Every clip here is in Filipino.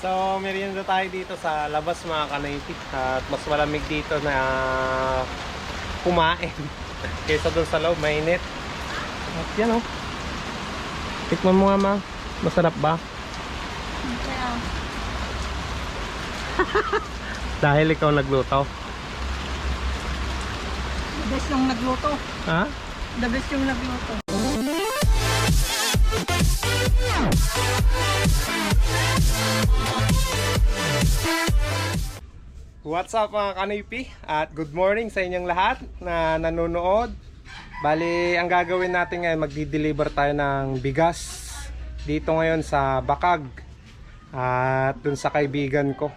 So, merienda tayo dito sa labas mga kanaypi. At mas malamig dito na kumain. Kaysa doon sa loob, mainit. At yan oh. Tikman mo nga ma. Masarap ba? Kaya, Dahil ikaw nagluto. the best yung nagluto. Ha? The best yung nagluto. What's up mga kanaypi? At good morning sa inyong lahat na nanonood. Bali, ang gagawin natin ngayon, magdi-deliver tayo ng bigas dito ngayon sa Bakag at dun sa kaibigan ko.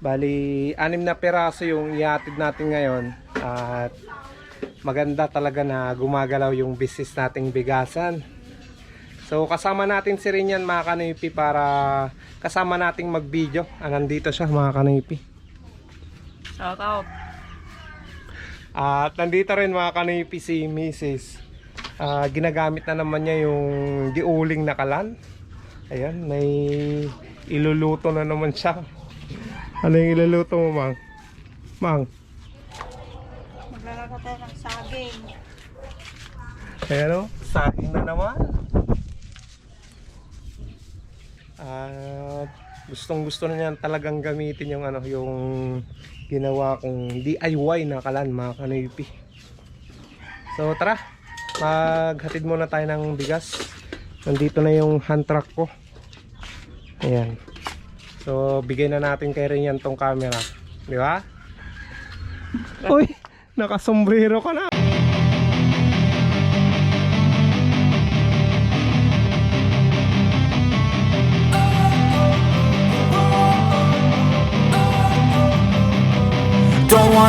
Bali, anim na piraso yung ihatid natin ngayon at maganda talaga na gumagalaw yung business nating bigasan. So kasama natin si Rinyan mga kanipi para kasama nating mag-video. Ah, nandito siya mga kanipi. Shout out. At nandito rin mga kanipi si Mrs. Ah, ginagamit na naman niya yung diuling na kalan. Ayan, may iluluto na naman siya. Ano yung iluluto mo, Mang? Mang, Maglalaro tayo ng saging. ayan o, saging na naman. At gustong gusto na niyan talagang gamitin yung ano, yung ginawa kong DIY na kalan mga kanipi. So tara, maghatid muna tayo ng bigas. Nandito na yung hand truck ko. Ayan. So bigay na natin kay Rian tong camera. Di ba? Uy, nakasombrero ka na.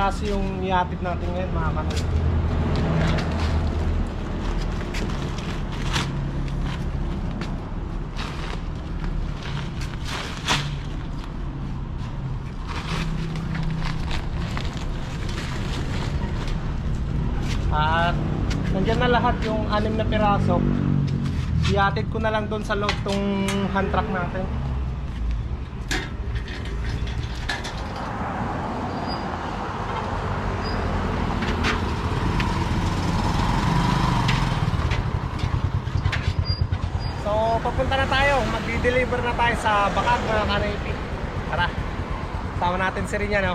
piraso yung ihatid natin ngayon mga kanipi. At nandyan na lahat yung anim na piraso. Ihatid ko na lang doon sa loob tong hand truck natin. So, papunta na tayo. Magdi-deliver na tayo sa Bakag mga kanipi. Tara. Sama natin si Rinya, no?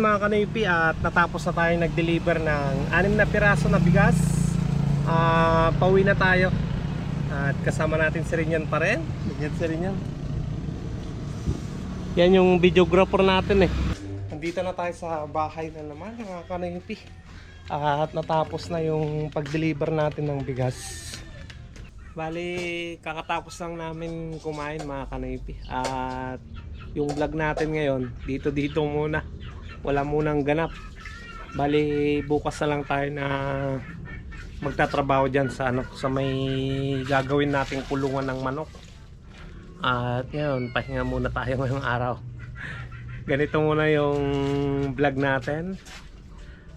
Yon mga kanipi at natapos na tayo nag-deliver ng anim na piraso na bigas. Ah, Pauwi na tayo. At kasama natin si Rinyan pa rin. Rinyan si Rinyan Yan yung videographer natin eh. Nandito na tayo sa bahay na naman mga kanipi At natapos na yung pag-deliver natin ng bigas. Bali, kakatapos lang namin kumain mga kanipi At yung vlog natin ngayon, dito dito muna. Wala munang ganap. Bali, bukas na lang tayo na magtatrabaho diyan sa ano sa may gagawin nating kulungan ng manok. At ngayon, pahinga muna tayo ngayong araw. Ganito muna yung vlog natin.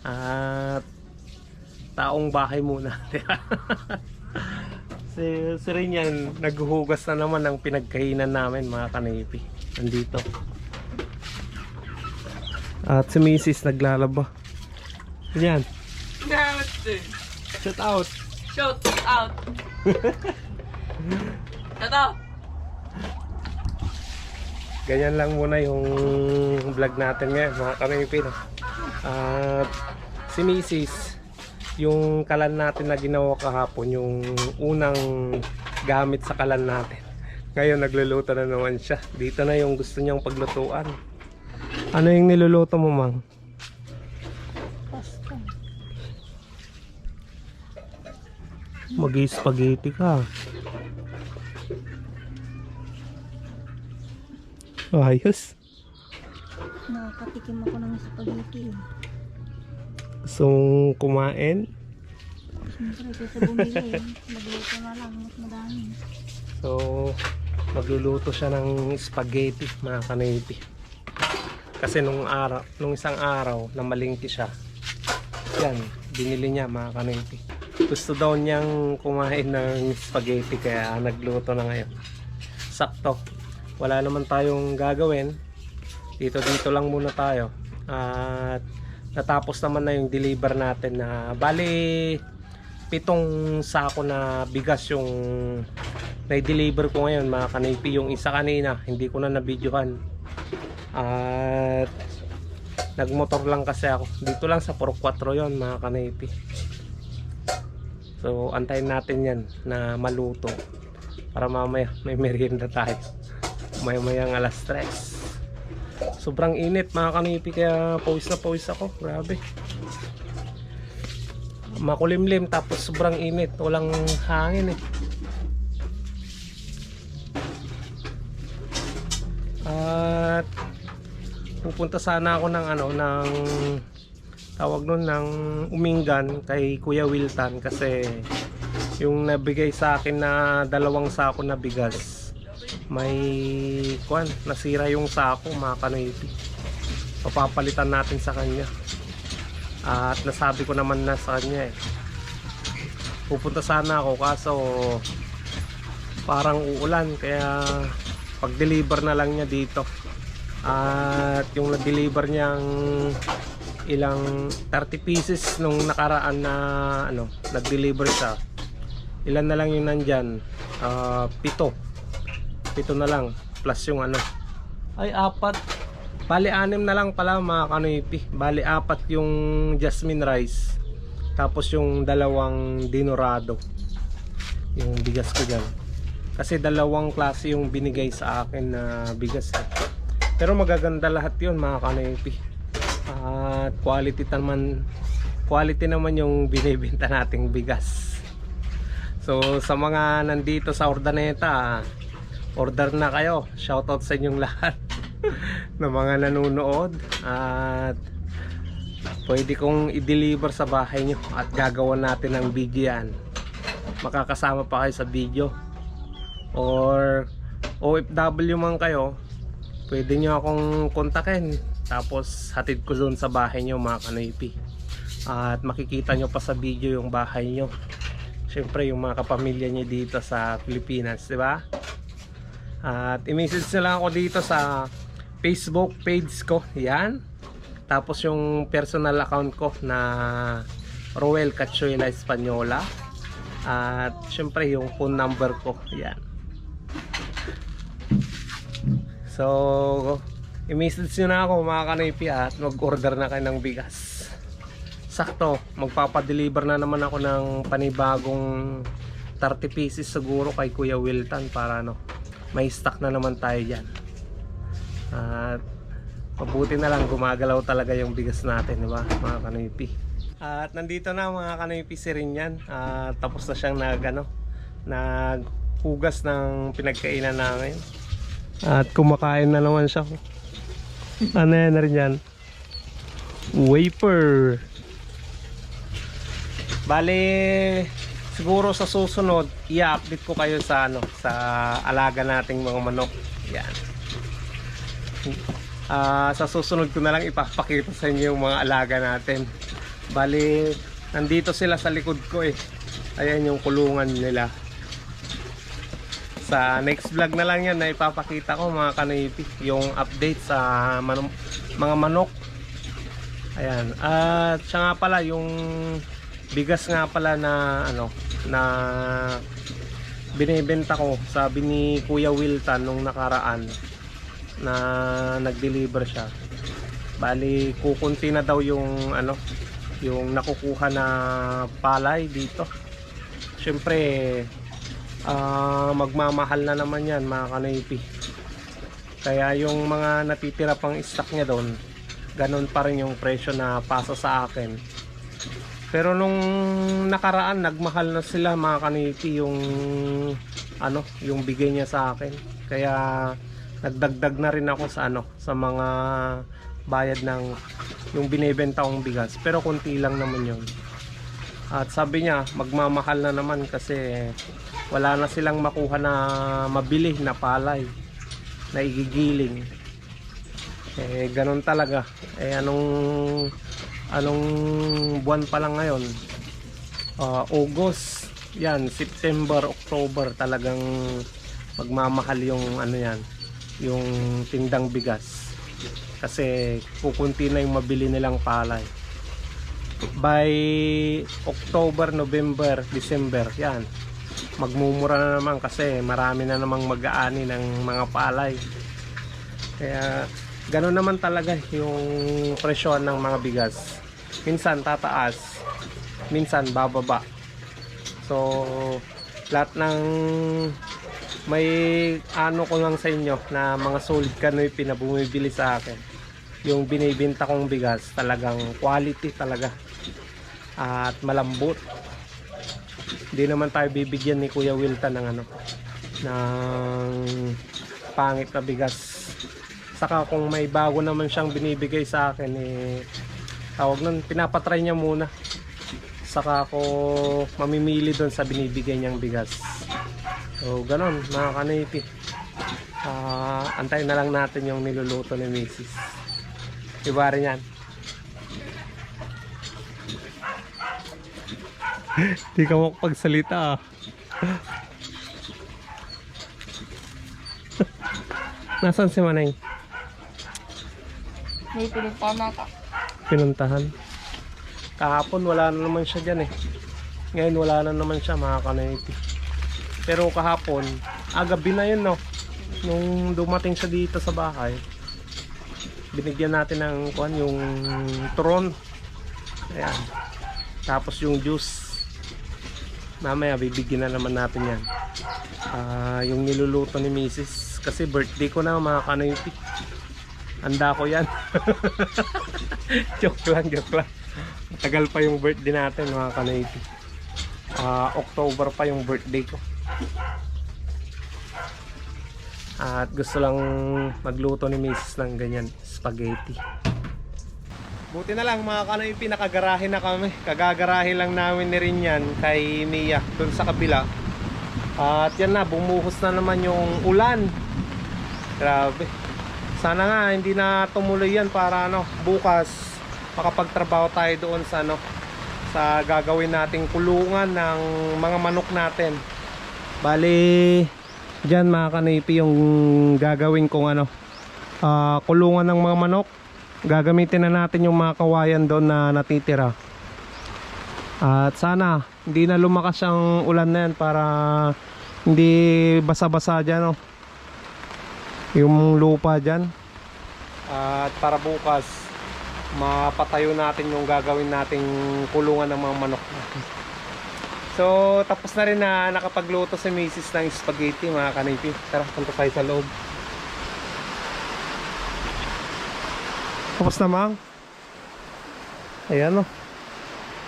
At taong bahay muna. si, si Rinyan, naghuhugas na naman ng pinagkainan namin mga kanipi. Nandito. At si Mrs. naglalaba. Yan. Shout out. Shout out. Ito. Ganyan lang muna yung vlog natin ngayon mga kanipi. no? At si Mrs. Yung kalan natin na ginawa kahapon, yung unang gamit sa kalan natin. Ngayon nagluluto na naman siya. Dito na yung gusto niyang paglutuan. Ano yung niluluto mo, Mang? Pasta. Mag-spaghetti ka. Ayos. Nakakatikim ako ng spaghetti. Gusto mong kumain? Siyempre, kaysa bumili. Magluto na lang. Mas madami. So, magluluto siya ng spaghetti, mga kanipi. Kasi nung araw, nung isang araw na malingki siya, yan, binili niya mga kanipi. Gusto daw niyang kumain ng spaghetti kaya nagluto na ngayon. Sakto. Wala naman tayong gagawin. Dito dito lang muna tayo. At natapos naman na yung deliver natin na bali pitong sako na bigas yung na-deliver ko ngayon mga kanipi yung isa kanina hindi ko na nabidyohan at nagmotor lang kasi ako. Dito lang sa Puro 4 yon mga kanipi so antayin natin yan na maluto para mamaya may merienda tayo. Maya mayang alas 3 sobrang init mga kanipi kaya pawis na pawis ako. Grabe. Makulimlim tapos sobrang init. Walang hangin eh pupunta sana ako ng ano ng tawag nun ng Umingan kay Kuya Wiltan kasi yung nabigay sa akin na dalawang sako na bigas. May kwan nasira yung sako mga kanoypi. Papapalitan natin sa kanya. At nasabi ko naman na sa kanya eh. Pupunta sana ako kaso parang uulan kaya pag deliver na lang niya dito at yung na-deliver niyang ilang 30 pieces nung nakaraan na ano nag-deliver siya ilan na lang yung nandyan? Ah, pito. Pito na lang plus yung ano. Ay apat. Bali anim na lang pala mga kanoypi. Bali apat yung jasmine rice tapos yung dalawang dinorado. Yung bigas ko dyan. Kasi dalawang klase yung binigay sa akin na bigas eh. Pero magaganda lahat yun mga kanoypi at quality naman quality naman yung binibenta nating bigas. So sa mga nandito sa Ordaneta order na kayo. Shoutout sa inyong lahat na mga nanonood. At pwede kong i-deliver sa bahay nyo at gagawa natin ng video yan. Makakasama pa kayo sa video. Or OFW man kayo pwede nyo akong kontakin tapos hatid ko doon sa bahay nyo mga kanoypi at makikita nyo pa sa video yung bahay nyo syempre yung mga kapamilya nyo dito sa Pilipinas di ba at i-message na lang ako dito sa Facebook page ko, yan. Tapos yung personal account ko na Roel Cachuela Española. At syempre yung phone number ko, yan. So, i-message nyo na ako mga kanipi at mag-order na kayo ng bigas. Sakto, magpapadeliver na naman ako ng panibagong 30 pieces siguro kay Kuya Wilton para ano, may stock na naman tayo dyan. At mabuti na lang gumagalaw talaga yung bigas natin, di ba mga kanipi. At nandito na mga kanipi si Rinyan. At tapos na siyang nag, ano, naghugas ng pinagkainan namin. At kumakain na naman siya. Ano yan na rin yan? Wafer. Bale, siguro sa susunod, i-update ko kayo sa ano, sa alaga nating mga manok. Yan. Ah, sa susunod ko na lang ipapakita sa inyo yung mga alaga natin. Bale, nandito sila sa likod ko eh. Ayan yung kulungan nila. Sa next vlog na lang yan na ipapakita ko mga kanipi yung update sa manu- mga manok. Ayan. At siya nga pala yung bigas nga pala na ano na binebenta ko sabi ni Kuya Wilton nung nakaraan na nag-deliver siya. Bali kukunti na daw yung ano yung nakukuha na palay dito. Siyempre ah, magmamahal na naman yan mga kanipi. Kaya yung mga natitira pang stock niya doon, ganun pa rin yung presyo na pasa sa akin. Pero nung nakaraan, nagmahal na sila mga kaniti yung ano, yung bigay niya sa akin. Kaya nagdagdag na rin ako sa ano, sa mga bayad ng yung binebenta kong bigas. Pero konti lang naman yun. At sabi niya, magmamahal na naman kasi wala na silang makuha na mabili na palay na igigiling. Eh, ganun talaga. Eh, anong anong buwan pa lang ngayon? Ah, August. Yan, September, October talagang magmamahal yung ano yan, yung tindang bigas. Kasi kukunti na yung mabili nilang palay. By October, November, December, yan. Magmumura na naman kasi marami na namang mag-aani ng mga palay. Kaya gano'n naman talaga yung presyo ng mga bigas. Minsan tataas, minsan bababa. So, lahat ng may ano ko lang sa inyo na mga solid kanoy pinabumibili sa akin. Yung binibenta kong bigas talagang quality talaga. At malambot. Hindi naman tayo bibigyan ni Kuya Wilton ng ano ng pangit na bigas. Saka kung may bago naman siyang binibigay sa akin eh tawag nun pinapatry niya muna. Saka ako mamimili doon sa binibigay niyang bigas. So ganon mga kanipi Ah, antayin na lang natin yung niluluto ni Mrs. Iba rin yan Di ka makapagsalita ah. Nasaan si Manay? May pinunta nata. Pinuntahan. Kahapon wala na naman siya dyan eh. Ngayon wala na naman siya mga kanayti. Pero kahapon, agabi na yun no. Nung dumating siya dito sa bahay, binigyan natin ng kuan yung turon. Ayan. Tapos yung juice. Mamaya bibigyan na naman natin yan. Ah, yung niluluto ni Mrs. Kasi birthday ko na mga kanayti. Handa ko yan. joke lang, joke lang. Tagal pa yung birthday natin mga kanayti. Ah, October pa yung birthday ko. At gusto lang magluto ni Mrs. ng ganyan, spaghetti. Buti na lang mga kanoy, nakagarahe na kami. Kagagarahe lang namin ni rin yan kay Mia dun sa kabila. At yan na, bumuhos na naman yung ulan. Grabe. Sana nga hindi na tumuloy yan para ano, bukas makapagtrabaho tayo doon sa ano sa gagawin nating kulungan ng mga manok natin. Bali, diyan mga kanipi yung gagawin kong ano ah, kulungan ng mga manok. Gagamitin na natin yung mga kawayan doon na natitira. At sana hindi na lumakas ang ulan na yan para hindi basa-basa dyan oh. Yung lupa dyan. At para bukas mapatayo natin yung gagawin nating kulungan ng mga manok. So tapos na rin na nakapagluto si Mrs. ng spaghetti mga kanipi. Tara punta tayo sa loob. Tapos na mang. Ayan oh.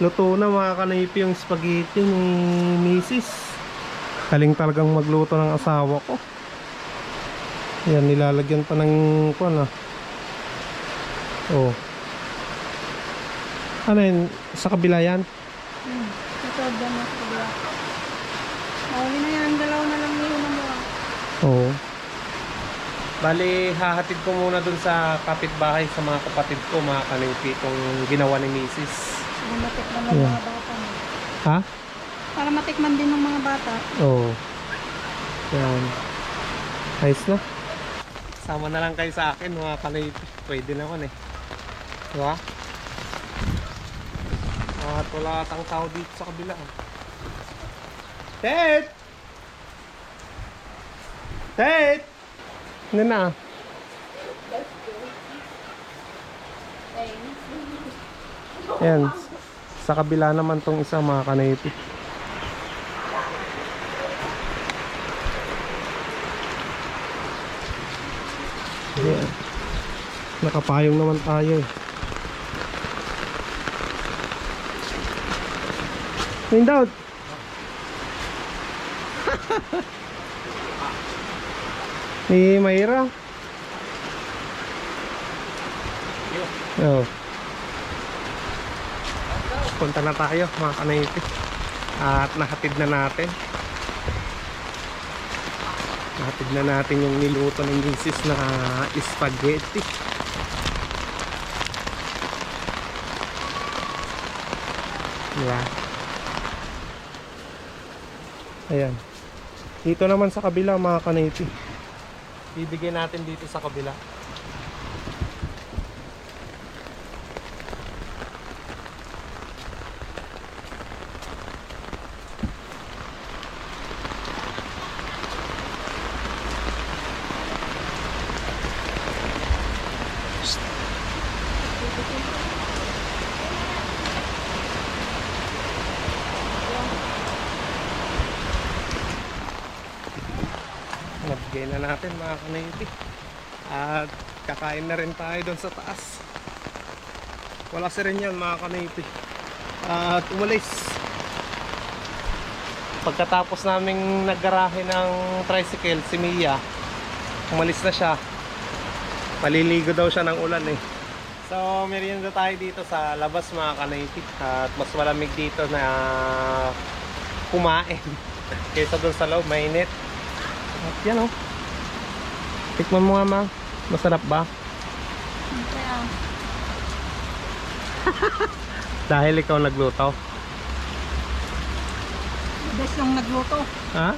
Luto na mga kanipi yung spaghetti ni Mrs. Kaling talagang magluto ng asawa ko. Ayan, nilalagyan pa ng kuwan ah. Oh. Ano yun? Sa kabila yan? Hmm. Ito, dyan na kabila. Mahuli na yan. Dalawa na lang yun ang mga. Oo. Bali, hahatid ko muna dun sa kapitbahay sa mga kapatid ko, mga kanipi, itong ginawa ni Mrs. Para matikman ng Yeah. mga bata. Ha? Para matikman din ng mga bata. Oo. Yan. Ayos na. Sama na lang kayo sa akin, mga kanipi. Pwede naman eh. Diba? At wala atang tao dito sa kabila. Ted! Ted! Ano na? Ayan. Sa kabila naman tong isa mga kanipi. Ayan. Nakapayong naman tayo eh. Window! Ni Mayra. Oh. Punta na tayo mga kanayti. At nahatid na natin. Nahatid na natin yung niluto ng misis na spaghetti. Diba? Ayan. Dito naman sa kabila mga kanayti. Bibigyan natin dito sa kabila. Nabigay na natin mga kanayti. At kakain na rin tayo doon sa taas. Wala si rin yan mga kanayti. At umalis. Pagkatapos naming naggarahe ng tricycle, si Mia, umalis na siya. Paliligo daw siya ng ulan eh. So, merienda tayo dito sa labas mga kanayti. At mas malamig dito na kumain. Kaysa doon sa loob, mainit. At yan oh. Tikman mo nga ma. Masarap ba? Kaya, Dahil ikaw nagluto. the best yung nagluto. Ha?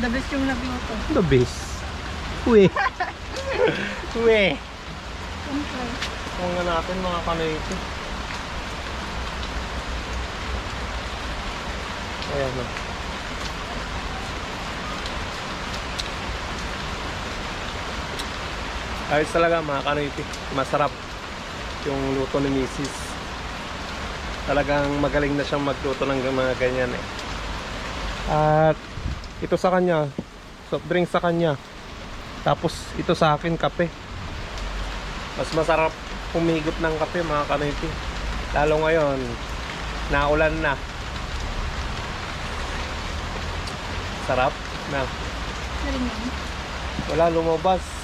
The best yung nagluto. The best. Uwe. Uwe. Siyempre. Kung nga natin mga kanayti. Ayan oh. Ayos talaga mga kanayti. Masarap yung luto ni Mrs. Talagang magaling na siyang magluto ng mga ganyan eh. At ito sa kanya, soft drink sa kanya. Tapos ito sa akin kape. Mas masarap humigop ng kape mga kanayti. Lalo ngayon, naulan na. Sarap na. Wala lumabas.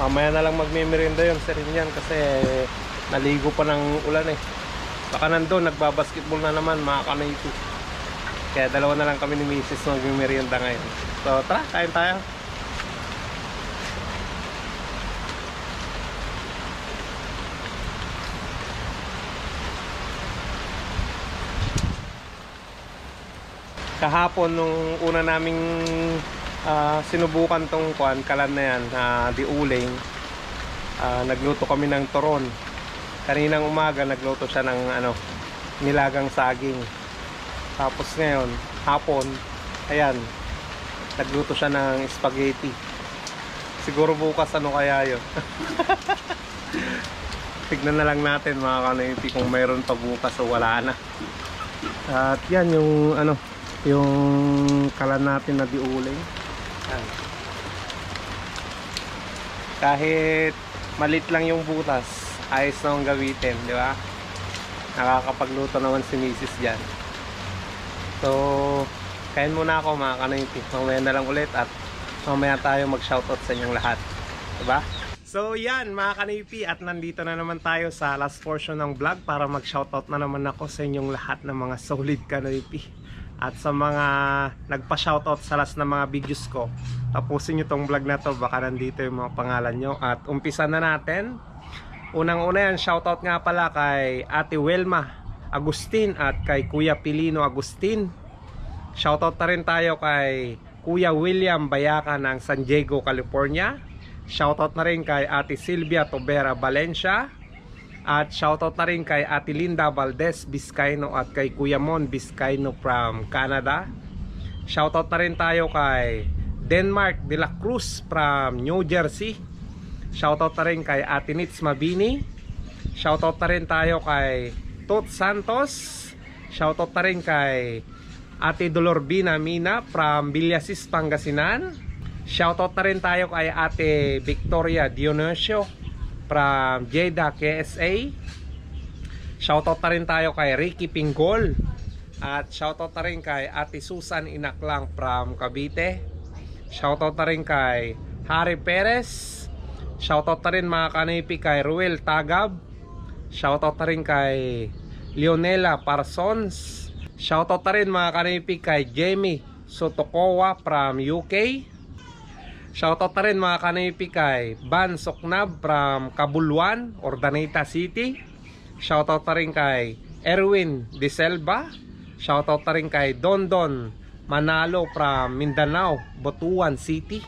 Mamaya na lang magme-merienda yun sa rin kasi naligo pa ng ulan eh. Baka nandun, nagbabasketball na naman mga kanayti. Kaya dalawa na lang kami ni Mrs. magme-merienda ngayon. So tara, kain tayo. kahapon nung una naming ah, sinubukan tong kuan kalan na yan na diuling Ah, nagluto kami ng turon. Kaninang umaga nagluto siya ng ano nilagang saging. Tapos ngayon hapon ayan nagluto siya ng spaghetti. Siguro bukas ano kaya yun? Tignan na lang natin mga kanayipi kung mayroon pa bukas o wala na. At yan yung ano yung kalan natin na diuling yan. kahit malit lang yung butas ayos na gamitin di ba? Nakakapagluto naman si misis dyan. So kain muna ako mga kanayipi mamaya na lang ulit at mamaya tayo mag shoutout sa inyong lahat. Diba? So yan mga kanipi at nandito na naman tayo sa last portion ng vlog para mag shoutout na naman ako sa inyong lahat ng mga solid kanipi at sa mga nagpa shoutout sa last na mga videos ko tapusin nyo tong vlog na to baka nandito yung mga pangalan nyo at umpisa na natin unang una yan shoutout nga pala kay Ate Welma Agustin at kay Kuya Pilino Agustin Shoutout na rin tayo kay Kuya William Bayaka ng San Diego, California. Shoutout na rin kay Ate Silvia Tobera Valencia. At shoutout na rin kay Ate Linda Valdez Vizcaino at kay Kuya Mon Vizcaino from Canada. Shoutout na rin tayo kay Denmark de la Cruz from New Jersey. Shoutout na rin kay Ate Nitz Mabini. Shoutout na rin tayo kay Tot Santos. Shoutout na rin kay Ate Dolorbina Mina from Villasis, Pangasinan. Shoutout na rin tayo kay Ate Victoria Dionisio from Jeddah, KSA. Shoutout na rin tayo kay Ricky Pingol. At shoutout na rin kay Ate Susan Inaklang from Cavite. Shoutout na rin kay Harry Perez. Shoutout na rin mga kanipi kay Ruel Tagab. Shoutout na rin kay Leonela Parsons. Shoutout na rin mga kanipi kay Jamie Sotokowa from UK. Shoutout na rin mga kanipi kay Ban Soknab from Kabuluan, Ordaneta City. Shoutout na rin kay Erwin De Selva. Shoutout na rin kay Dondon Manalo from Mindanao, Botuan City.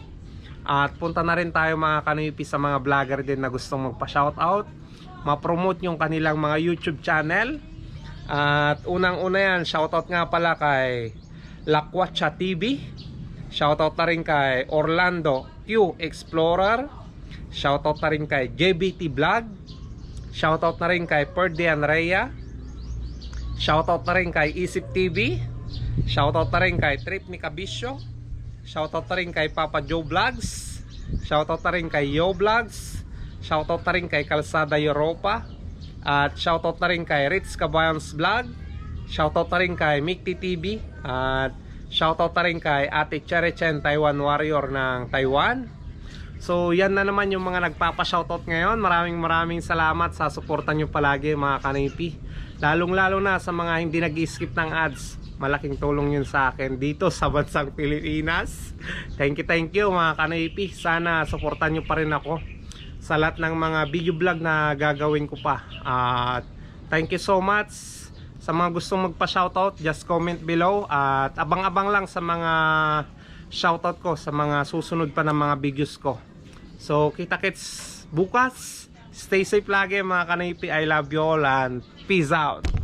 At punta na rin tayo mga kanipi sa mga vlogger din na gustong magpa-shoutout. Ma-promote yung kanilang mga YouTube channel. At unang-una yan, shoutout nga pala kay Lakwacha TV. Shoutout na rin kay Orlando Q Explorer. Shoutout na rin kay JBT Vlog. Shoutout na rin kay Perdian Rhea. Shoutout na rin kay Isip TV. Shoutout na rin kay Trip ni Kabisyo. Shoutout na rin kay Papa Joe Vlogs. Shoutout na rin kay Yo Vlogs. Shoutout na rin kay Kalsada Europa. At shoutout na rin kay Ritz Cabayans Vlog. Shoutout na rin kay Mikti TV. At shoutout na rin kay Ate Cherry Chen Taiwan Warrior ng Taiwan. So yan na naman yung mga nagpapa-shoutout ngayon. Maraming maraming salamat sa suporta nyo palagi mga kanipi. Lalong lalo na sa mga hindi nag-skip ng ads. Malaking tulong yun sa akin dito sa bansang Pilipinas. Thank you, thank you mga kanipi. Sana suportan nyo pa rin ako sa lahat ng mga video vlog na gagawin ko pa. At thank you so much sa mga gustong magpa-shoutout, just comment below at abang-abang lang sa mga shoutout ko sa mga susunod pa ng mga videos ko. So, kita-kits bukas. Stay safe lagi mga kanipi. I love you all and peace out.